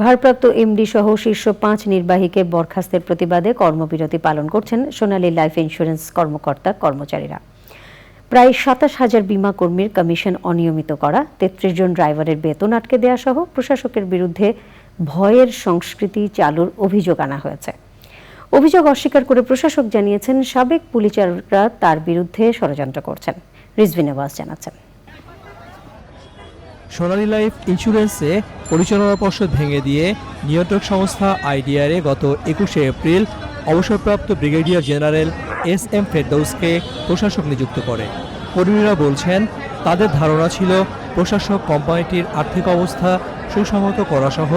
ভারপ্রাপ্ত এমডি সহ শীর্ষ পাঁচ নির্বাহীকে বরখাস্তের প্রতিবাদে কর্মবিরতি পালন করছেন সোনালী লাইফ ইন্স্যুরেন্স কর্মকর্তা, কর্মচারীরা। প্রায় সাতাশ হাজার বিমা কর্মীর কমিশন অনিয়মিত করা, তেত্রিশ জন ড্রাইভারের বেতন আটকে দেওয়া সহ প্রশাসকের বিরুদ্ধে ভয়ের সংস্কৃতি চালুর অভিযোগ আনা হয়েছে। অভিযোগ অস্বীকার করে প্রশাসক জানিয়েছেন, সাবেক পুলিচারকরা তার বিরুদ্ধে ষড়যন্ত্র করছেন। রিজভি জানাচ্ছেন। সোনালী লাইফ ইন্স্যুরেন্সে পরিচালনা পর্ষদ ভেঙে দিয়ে নিয়ন্ত্রক সংস্থা আইডিআরে গত একুশে এপ্রিল অবসরপ্রাপ্ত ব্রিগেডিয়ার জেনারেল এস এম ফেরদৌসকে প্রশাসক নিযুক্ত করে। কর্মীরা বলছেন, তাদের ধারণা ছিল প্রশাসক কোম্পানিটির আর্থিক অবস্থা সুসংহত করাসহ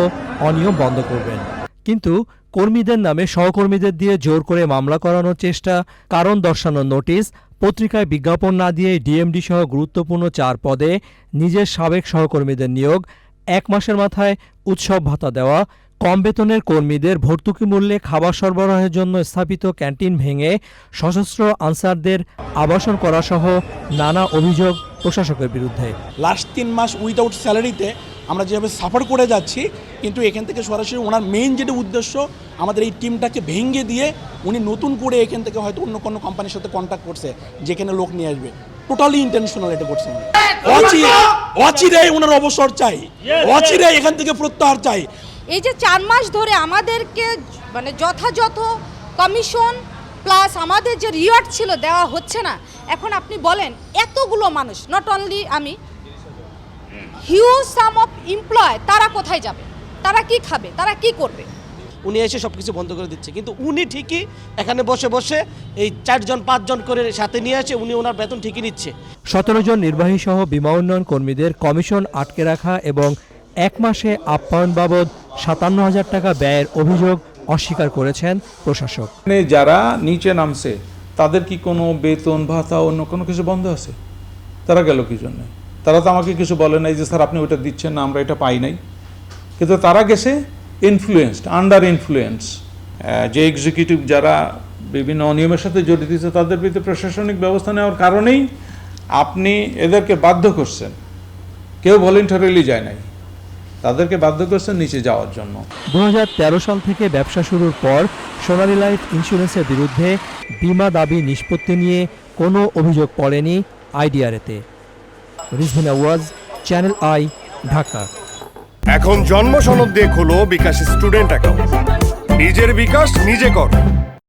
অনিয়ম বন্ধ করবেন। কিন্তু কর্মীদের নামে সহকর্মীদের দিয়ে জোর করে মামলা করানোর চেষ্টা, কারণ দর্শানোর নোটিশ পত্রিকায় বিজ্ঞাপন না দিয়ে ডিএমডি সহ গুরুত্বপূর্ণ চার পদে নিজের সাবেক সহকর্মীদের নিয়োগ, এক মাসের মাথায় উৎসব ভাতা দেওয়া, কম বেতনের কর্মীদের ভর্তুকি মূল্যে খাবার সরবরাহের জন্য স্থাপিত ক্যান্টিন ভেঙে সশস্ত্র আনসারদের আবাসন করাসহ নানা অভিযোগ প্রশাসকের বিরুদ্ধে। লাস্ট তিন মাস উইদাউট স্যালারিতে আমরা যেভাবে সাফার করে যাচ্ছি কিন্তু এখান থেকে সরাসরি ওনার মেইন যেটা উদ্দেশ্য আমাদের এই টিমটাকে ভেঙে দিয়ে উনি নতুন করে এখান থেকে হয়তো অন্য কোনো কোম্পানির সাথে কন্ট্যাক্ট করছে যেখানে লোক নিয়ে আসবে। টোটালি ইন্টেনশনাল এটা করছে অচিরে ওনার অবসর চাই। অচিরে এখান থেকে প্রত্যাহার চাই। এই যে চার মাস ধরে আমাদেরকে মানে যথাযথ কমিশন প্লাস আমাদের যে রিওয়ার্ড ছিল দেওয়া হচ্ছে না এখন আপনি বলেন এতগুলো মানুষ নট অনলি আমি হিউজ সাম অফ এমপ্লয় তারা কোথায় যাবে? তারা কি খাবে? তারা কি করবে? উনি এসে সব কিছু বন্ধ করে দিচ্ছে। কিন্তু উনি ঠিকই এখানে বসে বসে এই চারজন পাঁচজন করে সাথে নিয়ে আসে উনি ওনার বেতন ঠিকই নিচ্ছে। সতেরো জন নির্বাহী সহ বিমা উন্নয়ন কর্মীদের কমিশন আটকে রাখা এবং এক মাসে আপ্যায়ন বাবদ সাতান্ন হাজার টাকা ব্যয়ের অভিযোগ অস্বীকার করেছেন প্রশাসক। যারা নিচে নামছে তাদের কি কোনো বেতন, ভাতা, অন্য কোনো কিছু বন্ধ আছে? তারা গেল কি জন্য? তারা তো আমাকে কিছু বলে নাই যে, স্যার, আপনি ওটা দিচ্ছেন না, আমরা এটা পাই নাই। কিন্তু তারা গেছে ইনফ্লুয়েন্সড আন্ডার ইনফ্লুয়েন্স যে এক্সিকিউটিভ যারা বিভিন্ন অনিয়মের সাথে জড়িত আছে তাদের বিরুদ্ধে প্রশাসনিক ব্যবস্থা নেওয়ার কারণেই আপনি এদেরকে বাধ্য করছেন। কেউ ভলেন্টারিলি যায় নাই। তাদেরকে বাধ্য করছেন নিচে যাওয়ার জন্য। দুহাজার তেরো সাল থেকে ব্যবসা শুরুর পর সোনালী লাইফ ইন্স্যুরেন্সের বিরুদ্ধে বিমা দাবি নিষ্পত্তি নিয়ে কোনো অভিযোগ পড়েনি আইডিআরএতে। Rizvina was channel I Dhaka. এখন জন্ম সনদ দিয়ে খোলো বিকাশ স্টুডেন্ট অ্যাকাউন্ট। নিজের বিকাশ নিজে কর।